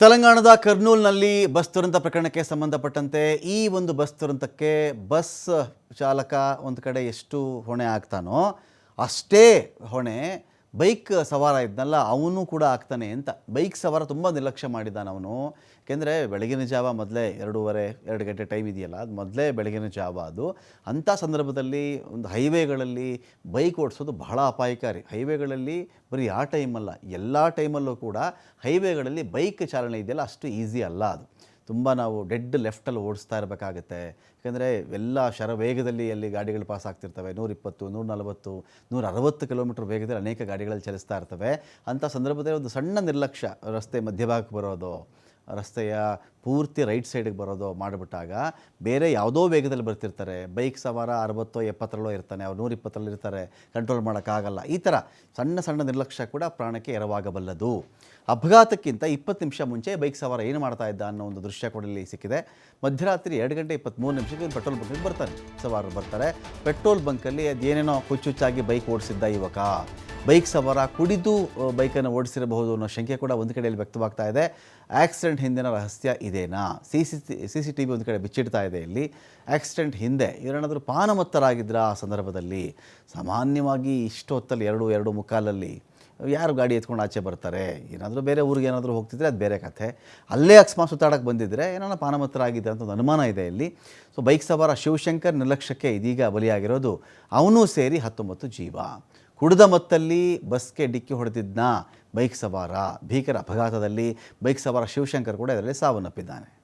ತೆಲಂಗಾಣದ ಕರ್ನೂಲ್ನಲ್ಲಿ ಬಸ್ ದುರಂತ ಪ್ರಕರಣಕ್ಕೆ ಸಂಬಂಧಪಟ್ಟಂತೆ ಈ ಒಂದು ಬಸ್ ದುರಂತಕ್ಕೆ ಬಸ್ ಚಾಲಕ ಒಂದು ಕಡೆ ಎಷ್ಟು ಹೊಣೆ ಆಗ್ತಾನೋ ಅಷ್ಟೇ ಹೊಣೆ ಬೈಕ್ ಸವಾರ ಇದ್ನಲ್ಲ, ಅವನು ಕೂಡ ಆಗ್ತಾನೆ ಅಂತ. ಬೈಕ್ ಸವಾರ ತುಂಬ ನಿರ್ಲಕ್ಷ್ಯ ಮಾಡಿದ್ದಾನೆ ಅವನು. ಏಕೆಂದರೆ ಬೆಳಗಿನ ಜಾವ ಮೊದಲೇ ಎರಡೂವರೆ, ಎರಡು ಗಂಟೆ ಟೈಮ್ ಇದೆಯಲ್ಲ, ಅದು ಮೊದಲೇ ಬೆಳಗಿನ ಜಾವ ಅದು. ಅಂಥ ಸಂದರ್ಭದಲ್ಲಿ ಒಂದು ಹೈವೇಗಳಲ್ಲಿ ಬೈಕ್ ಓಡಿಸೋದು ಬಹಳ ಅಪಾಯಕಾರಿ. ಹೈವೇಗಳಲ್ಲಿ ಬರೀ ಆ ಟೈಮಲ್ಲ ಎಲ್ಲ ಟೈಮಲ್ಲೂ ಕೂಡ ಹೈವೇಗಳಲ್ಲಿ ಬೈಕ್ ಚಾಲನೆ ಇದೆಯಲ್ಲ, ಅಷ್ಟು ಈಸಿ ಅಲ್ಲ ಅದು. ತುಂಬ ನಾವು ಡೆಡ್ ಲೆಫ್ಟಲ್ಲಿ ಓಡಿಸ್ತಾ ಇರಬೇಕಾಗತ್ತೆ. ಯಾಕಂದರೆ ಎಲ್ಲ ಶರ ವೇಗದಲ್ಲಿ ಅಲ್ಲಿ ಗಾಡಿಗಳು ಪಾಸ್ ಆಗ್ತಿರ್ತವೆ. ನೂರಿಪ್ಪತ್ತು ನೂರ ನಲವತ್ತು ನೂರ ಅರವತ್ತು ಕಿಲೋಮೀಟರ್ ವೇಗದಲ್ಲಿ ಅನೇಕ ಗಾಡಿಗಳು ಚಲಿಸ್ತಾ ಇರ್ತವೆ. ಅಂಥ ಸಂದರ್ಭದಲ್ಲಿ ಒಂದು ಸಣ್ಣ ನಿರ್ಲಕ್ಷ್ಯ ರಸ್ತೆ ಮಧ್ಯಭಾಗಕ್ಕೆ ಬರೋದು. ರಸ್ತೆಯ ಪೂರ್ತಿ ರೈಟ್ ಸೈಡಿಗೆ ಬರೋದು ಮಾಡಿಬಿಟ್ಟಾಗ ಬೇರೆ ಯಾವುದೋ ವೇಗದಲ್ಲಿ ಬರ್ತಿರ್ತಾರೆ. ಬೈಕ್ ಸವಾರ ಅರವತ್ತೋ, ಎಪ್ಪತ್ತರಲ್ಲೋ ಇರ್ತಾನೆ, ಅವ್ರು ನೂರ ಇಪ್ಪತ್ತರಲ್ಲಿ ಇರ್ತಾರೆ, ಕಂಟ್ರೋಲ್ ಮಾಡೋಕ್ಕಾಗಲ್ಲ. ಈ ಥರ ಸಣ್ಣ ಸಣ್ಣ ನಿರ್ಲಕ್ಷ್ಯ ಕೂಡ ಪ್ರಾಣಕ್ಕೆ ಎರವಾಗಬಲ್ಲದು. ಅಪಘಾತಕ್ಕಿಂತ ಇಪ್ಪತ್ತು ನಿಮಿಷ ಮುಂಚೆ ಬೈಕ್ ಸವಾರ ಏನು ಮಾಡ್ತಾ ಇದ್ದ ಅನ್ನೋ ಒಂದು ದೃಶ್ಯ ಕೂಡ ಇಲ್ಲಿ ಸಿಕ್ಕಿದೆ. ಮಧ್ಯರಾತ್ರಿ ಎರಡು ಗಂಟೆ ಇಪ್ಪತ್ತ್ಮೂರು ನಿಮಿಷಕ್ಕೆ ಪೆಟ್ರೋಲ್ ಬಂಕಿಗೆ ಬರ್ತಾರೆ ಸವಾರರು ಬರ್ತಾರೆ. ಪೆಟ್ರೋಲ್ ಬಂಕಲ್ಲಿ ಅದೇನೇನೋ ಹುಚ್ಚುಚ್ಚಾಗಿ ಬೈಕ್ ಓಡಿಸಿದ್ದ ಯುವಕ. ಬೈಕ್ ಸವಾರ ಕುಡಿದು ಬೈಕನ್ನು ಓಡಿಸಿರಬಹುದು ಅನ್ನೋ ಶಂಕೆ ಕೂಡ ಒಂದು ಕಡೆಯಲ್ಲಿ ವ್ಯಕ್ತವಾಗ್ತಾ ಇದೆ. ಆಕ್ಸಿಡೆಂಟ್ ಹಿಂದಿನ ರಹಸ್ಯ ಇದೇನಾ? C C C C T V ಒಂದು ಕಡೆ ಬಿಚ್ಚಿಡ್ತಾ ಇದೆ ಇಲ್ಲಿ. ಆಕ್ಸಿಡೆಂಟ್ ಹಿಂದೆ ಇವರೇನಾದರೂ ಪಾನಮತ್ತರಾಗಿದ್ರ ಆ ಸಂದರ್ಭದಲ್ಲಿ? ಸಾಮಾನ್ಯವಾಗಿ ಇಷ್ಟು ಹೊತ್ತಲ್ಲಿ ಎರಡು ಎರಡು ಮುಕ್ಕಾಲಲ್ಲಿ ಯಾರು ಗಾಡಿ ಎತ್ಕೊಂಡು ಆಚೆ ಬರ್ತಾರೆ? ಏನಾದರೂ ಬೇರೆ ಊರಿಗೆ ಏನಾದರೂ ಹೋಗ್ತಿದ್ರೆ ಅದು ಬೇರೆ ಕಥೆ. ಅಲ್ಲೇ ಅಕಸ್ಮಾತ್ ಸುತ್ತಾಡಕ್ಕೆ ಬಂದಿದ್ದರೆ ಏನಾನ ಪಾನಮತ್ರ ಆಗಿದೆ ಅಂತ ಒಂದು ಅನುಮಾನ ಇದೆ ಇಲ್ಲಿ. ಸೊ ಬೈಕ್ ಸವಾರ ಶಿವಶಂಕರ್ ನಿರ್ಲಕ್ಷ್ಯಕ್ಕೆ ಇದೀಗ ಬಲಿಯಾಗಿರೋದು. ಅವನೂ ಸೇರಿ ಹತ್ತೊಂಬತ್ತು ಜೀವ. ಕುಡಿದ ಮತ್ತಲ್ಲಿ ಬಸ್ಗೆ ಡಿಕ್ಕಿ ಹೊಡೆದಿದ್ನಾ ಬೈಕ್ ಸವಾರ. ಭೀಕರ ಅಪಘಾತದಲ್ಲಿ ಬೈಕ್ ಸವಾರ ಶಿವಶಂಕರ್ ಕೂಡ ಇದರಲ್ಲಿ ಸಾವನ್ನಪ್ಪಿದ್ದಾನೆ.